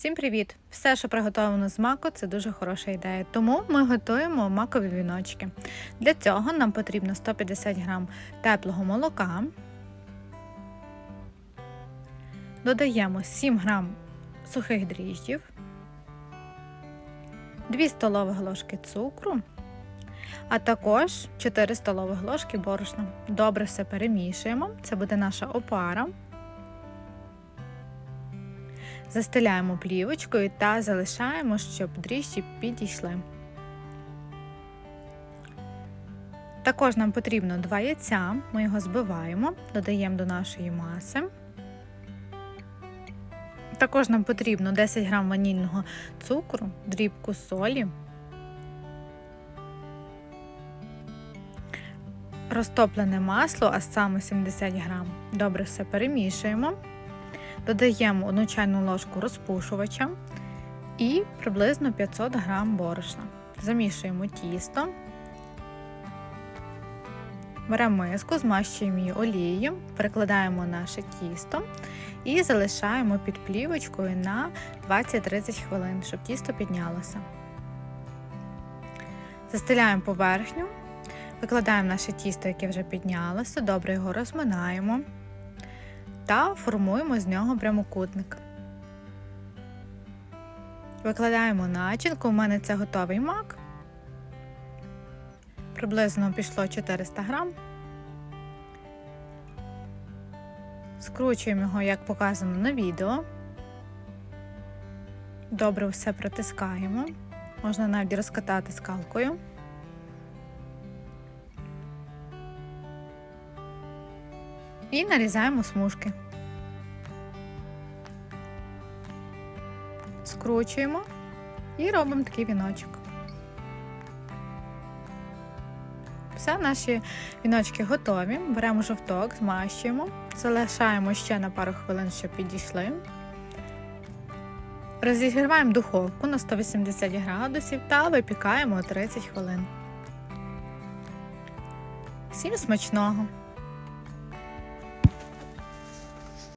Всім привіт! Все, що приготовлено з маку, це дуже хороша ідея. Тому ми готуємо макові віночки. Для цього нам потрібно 150 г теплого молока. Додаємо 7 г сухих дріжджів, 2 столові ложки цукру, а також 4 столові ложки борошна. Добре все перемішуємо. Це буде наша опара. Застеляємо плівочкою та залишаємо, щоб дріжджі підійшли. Також нам потрібно 2 яйця, ми його збиваємо, додаємо до нашої маси. Також нам потрібно 10 г ванільного цукру, дрібку солі, розтоплене масло, а саме 70 г. Добре все перемішуємо. Додаємо 1 чайну ложку розпушувача і приблизно 500 г борошна. Замішуємо тісто, беремо миску, змащуємо її олією, перекладаємо наше тісто і залишаємо під плівочкою на 20-30 хвилин, щоб тісто піднялося. Застеляємо поверхню, викладаємо наше тісто, яке вже піднялося, добре його розминаємо та формуємо з нього прямокутник. Викладаємо начинку, у мене це готовий мак. Приблизно пішло 400 грам. Скручуємо його, як показано на відео. Добре все протискаємо. Можна навіть розкатати скалкою. І нарізаємо смужки. Скручуємо і робимо такий віночок. Все, наші віночки готові. Беремо жовток, змащуємо, залишаємо ще на пару хвилин, щоб підійшли. Розігріваємо духовку на 180 градусів та випікаємо 30 хвилин. Всім смачного!